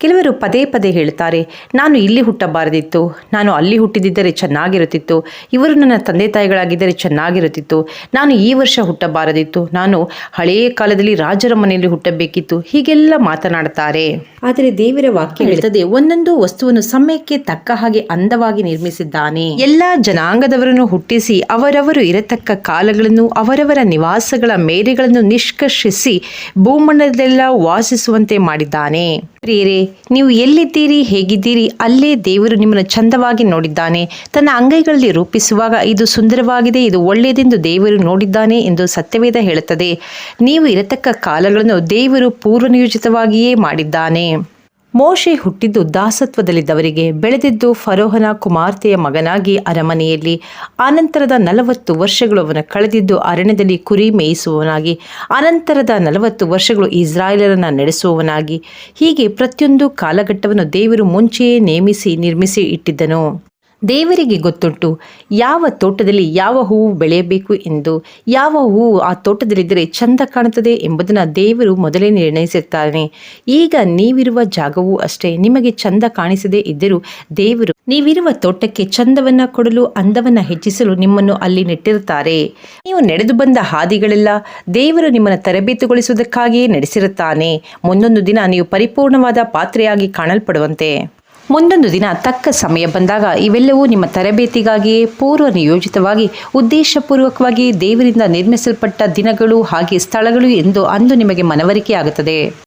ಕೆಲವರು ಪದೇ ಪದೇ ಹೇಳ್ತಾರೆ ನಾನು ಇಲ್ಲಿ ಹುಟ್ಟಬಾರದಿತ್ತು ನಾನು ಅಲ್ಲಿ ಹುಟ್ಟಿದಿದ್ದರೆ ಚೆನ್ನಾಗಿರುತ್ತಿತ್ತು ಇವರು ನನ್ನ ತಂದೆ ತಾಯಿಗಳಾಗಿದ್ದರೆ ಚೆನ್ನಾಗಿರುತ್ತಿತ್ತು ನಾನು ಈ ವರ್ಷ ಹುಟ್ಟಬಾರದಿತ್ತು ನಾನು ಹಳೆಯ ಕಾಲದಲ್ಲಿ ರಾಜರ ಮನೆಯಲ್ಲಿ ಹುಟ್ಟಬೇಕಿತ್ತು ಹೀಗೆಲ್ಲ ಮಾತನಾಡುತ್ತಾರೆ. ಆದರೆ ದೇವರ ವಾಕ್ಯ ಹೇಳ್ತದೆ ಒಂದೊಂದು ವಸ್ತುವನ್ನು ಸಮಯಕ್ಕೆ ತಕ್ಕ ಹಾಗೆ ಅಂದವಾಗಿ ನಿರ್ಮಿಸಿದ್ದಾನೆ. ಎಲ್ಲಾ ಜನಾಂಗದವರನ್ನು ಹುಟ್ಟಿಸಿ ಅವರವರು ಇರತಕ್ಕ ಕಾಲಗಳನ್ನು ಅವರವರ ನಿವಾಸಗಳ ಮೇರೆಗಳನ್ನು ನಿಷ್ಕರ್ಷಿಸಿ ಭೂಮಂಡಲದೆಲ್ಲ ವಾಸಿಸುವಂತೆ ಮಾಡಿದ್ದಾನೆ. ಪ್ರಿಯರೇ ನೀವು ಎಲ್ಲಿದ್ದೀರಿ, ಹೇಗಿದ್ದೀರಿ, ಅಲ್ಲೇ ದೇವರು ನಿಮ್ಮನ್ನು ಚಂದವಾಗಿ ನೋಡಿದ್ದಾನೆ. ತನ್ನ ಅಂಗೈಗಳಲ್ಲಿ ರೂಪಿಸುವಾಗ ಇದು ಸುಂದರವಾಗಿದೆ, ಇದು ಒಳ್ಳೆಯದೆಂದು ದೇವರು ನೋಡಿದ್ದಾನೆ ಎಂದು ಸತ್ಯವೇದ ಹೇಳುತ್ತದೆ. ನೀವು ಇರತಕ್ಕ ಕಾಲಗಳನ್ನು ದೇವರು ಪೂರ್ವನಿಯೋಜಿತವಾಗಿಯೇ ಮಾಡಿದ್ದಾನೆ. ಮೋಶೆ ಹುಟ್ಟಿದ್ದು ದಾಸತ್ವದಲ್ಲಿದ್ದವರಿಗೆ ಬೆಳೆದಿದ್ದು ಫರೋಹನ ಕುಮಾರ್ತೆಯ ಮಗನಾಗಿ ಅರಮನೆಯಲ್ಲಿ ಅನಂತರದ ನಲವತ್ತು ವರ್ಷಗಳು ಅವನ ಕಳೆದಿದ್ದು ಅರಣ್ಯದಲ್ಲಿ ಕುರಿ ಮೇಯಿಸುವವನಾಗಿ, ಅನಂತರದ ನಲವತ್ತು ವರ್ಷಗಳು ಇಸ್ರಾಯೇಲರನ್ನು ನಡೆಸುವವನಾಗಿ, ಹೀಗೆ ಪ್ರತಿಯೊಂದು ಕಾಲಘಟ್ಟವನ್ನು ದೇವರು ಮುಂಚೆಯೇ ನೇಮಿಸಿ ನಿರ್ಮಿಸಿ ಇಟ್ಟಿದ್ದನು. ದೇವರಿಗೆ ಗೊತ್ತುಂಟು. ಯಾವ ತೋಟದಲ್ಲಿ ಯಾವ ಹೂವು ಬೆಳೆಯಬೇಕು ಎಂದು, ಯಾವ ಹೂವು ಆ ತೋಟದಲ್ಲಿದ್ದರೆ ಚಂದ ಕಾಣುತ್ತದೆ ಎಂಬುದನ್ನು ದೇವರು ಮೊದಲೇ ನಿರ್ಣಯಿಸುತ್ತಾನೆ ಈಗ ನೀವಿರುವ ಜಾಗವು ಅಷ್ಟೇ, ನಿಮಗೆ ಚಂದ ಕಾಣಿಸದೇ ಇದ್ದರೂ ದೇವರು ನೀವಿರುವ ತೋಟಕ್ಕೆ ಚಂದವನ್ನ ಕೊಡಲು, ಅಂದವನ್ನ ಹೆಚ್ಚಿಸಲು ನಿಮ್ಮನ್ನು ಅಲ್ಲಿ ನೆಟ್ಟಿರುತ್ತಾರೆ. ನೀವು ನಡೆದು ಬಂದ ಹಾದಿಗಳೆಲ್ಲ ದೇವರು ನಿಮ್ಮನ್ನು ತರಬೇತುಗೊಳಿಸುವುದಕ್ಕಾಗಿಯೇ ನಡೆಸಿರುತ್ತಾನೆ. ಮುಂದೊಂದು ದಿನ ನೀವು ಪರಿಪೂರ್ಣವಾದ ಪಾತ್ರೆಯಾಗಿ ಕಾಣಲ್ಪಡುವಂತೆ. ಮುಂದೊಂದು ದಿನ ತಕ್ಕ ಸಮಯ ಬಂದಾಗ ಇವೆಲ್ಲವೂ ನಿಮ್ಮ ತರಬೇತಿಗಾಗಿಯೇ ಪೂರ್ವ ನಿಯೋಜಿತವಾಗಿ ಉದ್ದೇಶಪೂರ್ವಕವಾಗಿ ದೇವರಿಂದ ನಿರ್ಮಿಸಲ್ಪಟ್ಟ ದಿನಗಳು ಹಾಗೆ ಸ್ಥಳಗಳು ಎಂದು ಅಂದು ನಿಮಗೆ ಮನವರಿಕೆಯಾಗುತ್ತದೆ.